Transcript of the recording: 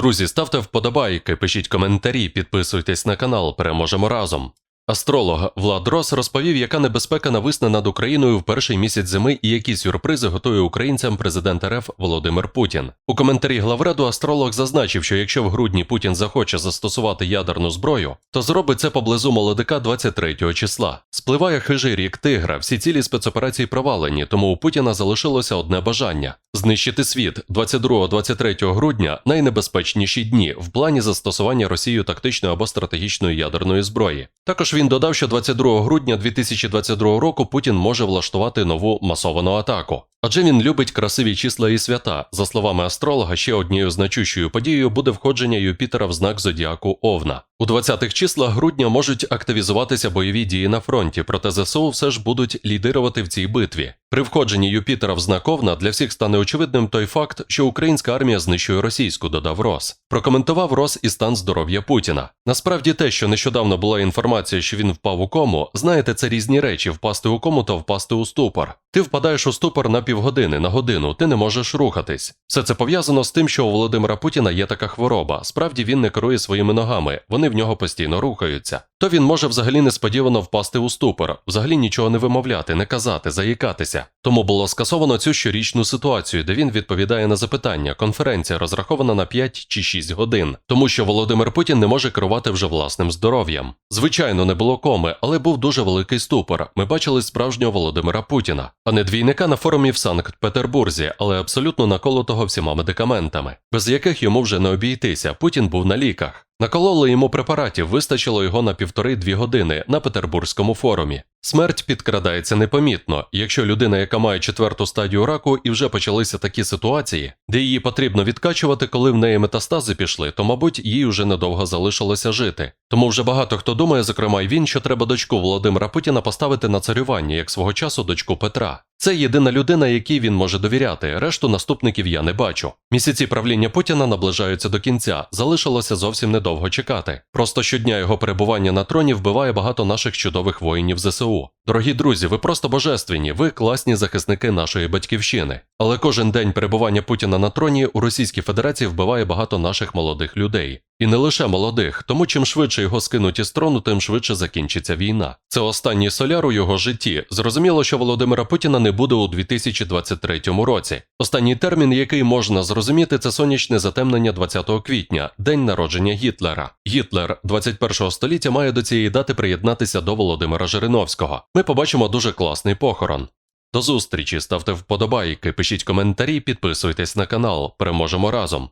Друзі, ставте вподобайки, пишіть коментарі, підписуйтесь на канал, переможемо разом. Астролог Влад Рос розповів, яка небезпека нависне над Україною в перший місяць зими і які сюрпризи готує українцям президент РФ Володимир Путін. У коментарі главреду астролог зазначив, що якщо в грудні Путін захоче застосувати ядерну зброю, то зробить це поблизу молодика 23 числа. Спливає хижий рік тигра. Всі цілі спецоперації провалені, тому у Путіна залишилося одне бажання знищити світ 22-23 грудня найнебезпечніші дні в плані застосування Росією тактичної або стратегічної ядерної зброї. Також він додав, що 22 грудня 2022 року Путін може влаштувати нову масовану атаку. Адже він любить красиві числа і свята. За словами астролога, ще однією значущою подією буде входження Юпітера в знак зодіаку Овна. У 20-х числах грудня можуть активізуватися бойові дії на фронті, проте ЗСУ все ж будуть лідирувати в цій битві. При входженні Юпітера в знак Овна для всіх стане очевидним той факт, що українська армія знищує російську, додав Рос. Прокоментував Рос і стан здоров'я Путіна. Насправді, те, що нещодавно була інформація, що він впав у кому, знаєте, це різні речі: впасти у кому та впасти у ступор. Ти впадаєш у ступор на півгодини, на годину, ти не можеш рухатись. Все це пов'язано з тим, що у Володимира Путіна є така хвороба. Справді він не керує своїми ногами, вони в нього постійно рухаються. То він може взагалі несподівано впасти у ступор, взагалі нічого не вимовляти, не казати, заїкатися. Тому було скасовано цю щорічну ситуацію, де він відповідає на запитання. Конференція розрахована на 5 чи 6 годин, тому що Володимир Путін не може керувати вже власним здоров'ям. Звичайно, не було коми, але був дуже великий ступор. Ми бачили справжнього Володимира Путіна, а не двійника на форумі в Санкт-Петербурзі, але абсолютно наколотого всіма медикаментами, без яких йому вже не обійтися. Путін був на ліках. Накололи йому препаратів, вистачило його на півтори-дві години на Петербурзькому форумі. Смерть підкрадається непомітно, якщо людина, яка має четверту стадію раку, і вже почалися такі ситуації, де її потрібно відкачувати, коли в неї метастази пішли, то, мабуть, їй вже недовго залишилося жити. Тому вже багато хто думає, зокрема й він, що треба дочку Володимира Путіна поставити на царювання, як свого часу дочку Петра. Це єдина людина, якій він може довіряти. Решту наступників я не бачу. Місяці правління Путіна наближаються до кінця. Залишилося зовсім недовго чекати. Просто щодня його перебування на троні вбиває багато наших чудових воїнів ЗСУ. Дорогі друзі, ви просто божественні, ви класні захисники нашої батьківщини. Але кожен день перебування Путіна на троні у Російській Федерації вбиває багато наших молодих людей. І не лише молодих, тому чим швидше його скинуть із трону, тим швидше закінчиться війна. Це останній соляр у його житті. Зрозуміло, що Володимира Путіна не буде у 2023 році. Останній термін, який можна зрозуміти, це сонячне затемнення 20 квітня, день народження Гітлера. Гітлер 21 століття має до цієї дати приєднатися до Володимира Жириновського. Ми побачимо дуже класний похорон. До зустрічі, ставте вподобайки, пишіть коментарі, підписуйтесь на канал. Переможемо разом.